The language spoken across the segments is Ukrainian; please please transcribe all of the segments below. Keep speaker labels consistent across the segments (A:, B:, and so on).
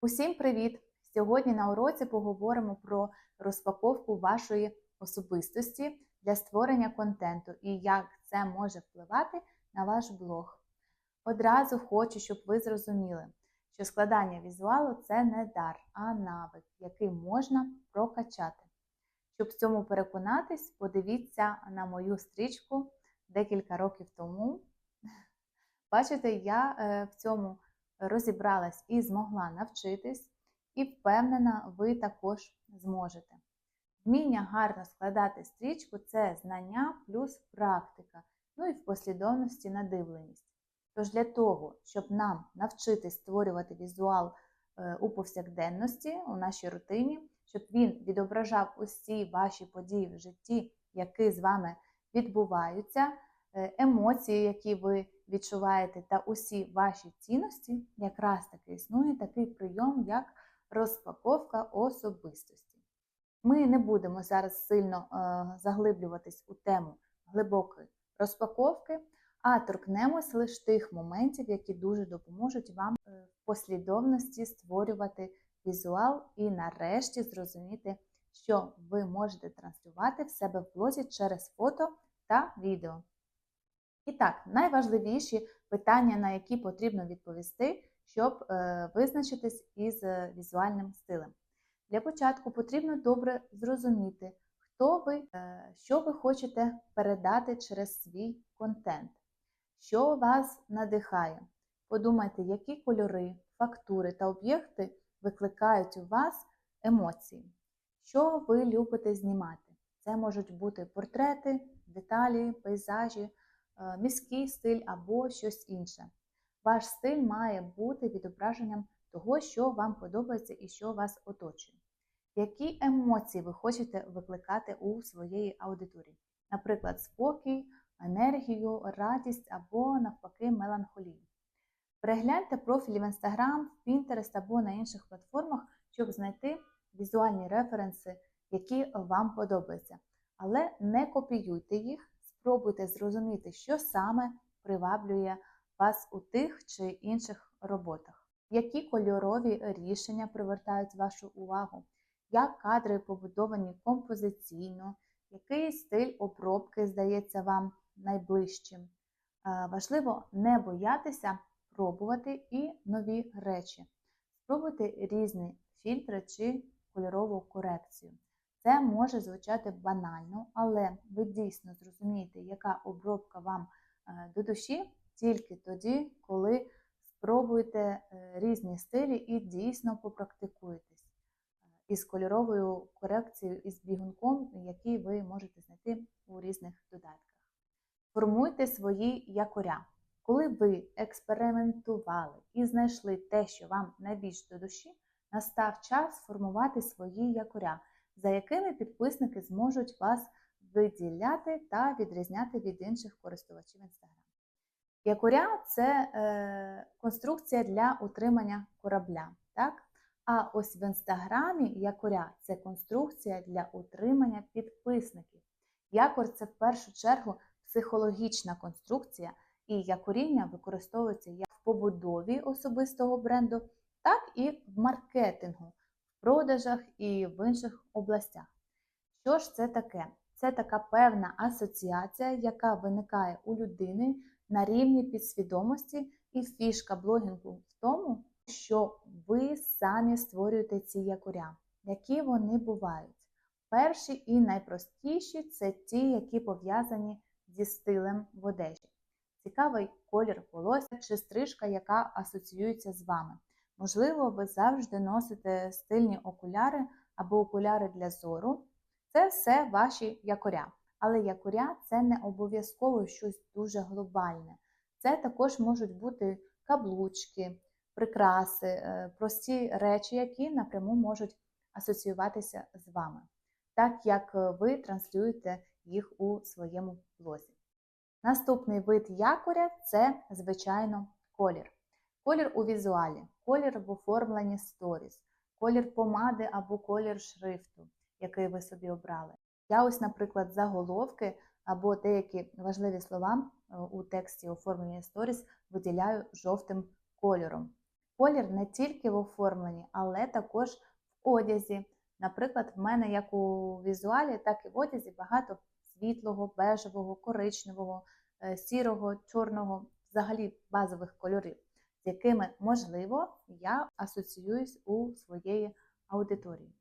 A: Усім привіт! Сьогодні на уроці поговоримо про розпаковку вашої особистості для створення контенту і як це може впливати на ваш блог. Одразу хочу, щоб ви зрозуміли, що складання візуалу це не дар, а навик, який можна прокачати. Щоб в цьому переконатись, подивіться на мою стрічку декілька років тому. Бачите, я е, в цьому розібралась і змогла навчитись, і впевнена, ви також зможете. Вміння гарно складати стрічку це знання плюс практика, ну і в послідовності надивленість. Тож для того, щоб нам навчитись створювати візуал е, у повсякденності, у нашій рутині, щоб він відображав усі ваші події в житті, які з вами відбуваються, емоції, які ви відчуваєте, та усі ваші цінності, якраз таки існує такий прийом, як розпаковка особистості. Ми не будемо зараз сильно е, заглиблюватись у тему глибокої розпаковки, а торкнемось лише тих моментів, які дуже допоможуть вам е, в послідовності створювати візуал і нарешті зрозуміти, що ви можете транслювати в себе в блозі через фото та відео. І так, найважливіші питання, на які потрібно відповісти, щоб е, визначитись із е, візуальним стилем. Для початку потрібно добре зрозуміти, хто ви, е, що ви хочете передати через свій контент, що вас надихає. Подумайте, які кольори, фактури та об'єкти викликають у вас емоції, що ви любите знімати. Це можуть бути портрети, деталі, пейзажі. Е, міський стиль або щось інше. Ваш стиль має бути відображенням того, що вам подобається і що вас оточує. Які емоції ви хочете викликати у своєї аудиторії? Наприклад, спокій, енергію, радість або, навпаки, меланхолію. Перегляньте профілі в Instagram, в Pinterest або на інших платформах, щоб знайти візуальні референси, які вам подобаються. Але не копіюйте їх, спробуйте зрозуміти, що саме приваблює вас у тих чи інших роботах, які кольорові рішення привертають вашу увагу, як кадри побудовані композиційно, який стиль обробки здається вам найближчим. Важливо не боятися пробувати і нові речі. Спробуйте різні фільтри чи кольорову корекцію. Це може звучати банально, але ви дійсно зрозумієте, яка обробка вам е, до душі тільки тоді, коли спробуєте е, різні стилі і дійсно попрактикуєтесь е, із кольоровою корекцією, із бігунком, який ви можете знайти у різних додатках. Формуйте свої якоря. Коли ви експериментували і знайшли те, що вам найбільш до душі, настав час формувати свої якоря за якими підписники зможуть вас виділяти та відрізняти від інших користувачів Instagram. Якоря це е, конструкція для утримання корабля. Так? А ось в інстаграмі якоря це конструкція для утримання підписників. Якор це в першу чергу психологічна конструкція, і якоріння використовується як в побудові особистого бренду, так і в маркетингу продажах і в інших областях. Що ж це таке? Це така певна асоціація, яка виникає у людини на рівні підсвідомості, і фішка блогінгу в тому, що ви самі створюєте ці якоря, які вони бувають. Перші і найпростіші це ті, які пов'язані зі стилем в одежі. Цікавий колір волосся чи стрижка, яка асоціюється з вами. Можливо, ви завжди носите стильні окуляри або окуляри для зору. Це все ваші якоря. Але якоря це не обов'язково щось дуже глобальне. Це також можуть бути каблучки, прикраси, е, прості речі, які напряму можуть асоціюватися з вами, так як ви транслюєте їх у своєму блозі. Наступний вид якоря це, звичайно, колір. Колір у візуалі, колір в оформленні сторіс, колір помади або колір шрифту, який ви собі обрали. Я ось, наприклад, заголовки або деякі важливі слова е, у тексті оформлення сторіс виділяю жовтим кольором. Колір не тільки в оформленні, але також в одязі. Наприклад, в мене як у візуалі, так і в одязі багато світлого, бежевого, коричневого, е, сірого, чорного, взагалі базових кольорів, якими, можливо, я асоціююсь у своєї аудиторії.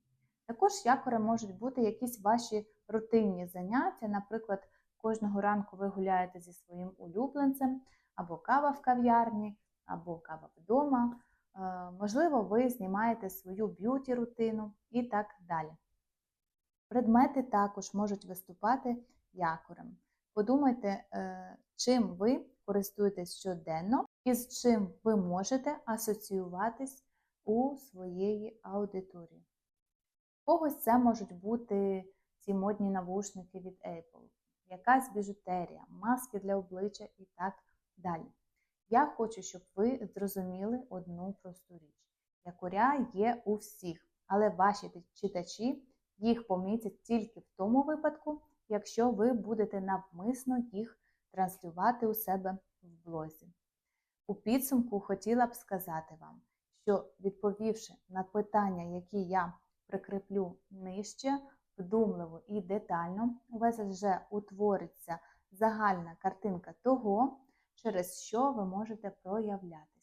A: Також якорем можуть бути якісь ваші рутинні заняття. Наприклад, кожного ранку ви гуляєте зі своїм улюбленцем, або кава в кав'ярні, або кава вдома. Е, Можливо, ви знімаєте свою б'юті-рутину і так далі. Предмети також можуть виступати якорем. Подумайте, е, чим ви користуєтесь щоденно і з чим ви можете асоціюватись у своєї аудиторії. Когось це можуть бути ці модні навушники від Apple, якась біжутерія, маски для обличчя і так далі. Я хочу, щоб ви зрозуміли одну просту річ. Якоря є у всіх, але ваші читачі їх помітять тільки в тому випадку, якщо ви будете навмисно їх транслювати у себе в блозі. У підсумку хотіла б сказати вам, що відповівши на питання, які я прикріплю нижче, вдумливо і детально, у вас вже утвориться загальна картинка того, через що ви можете проявлятись.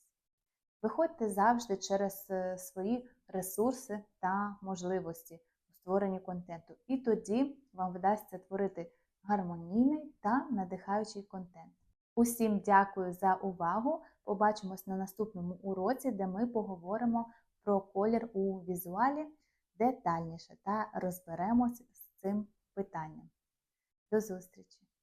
A: Виходьте завжди через е, свої ресурси та можливості у створенні контенту. І тоді вам вдасться творити гармонійний та надихаючий контент. Усім дякую за увагу! Побачимось на наступному уроці, де ми поговоримо про колір у візуалі детальніше та розберемось з цим питанням. До зустрічі!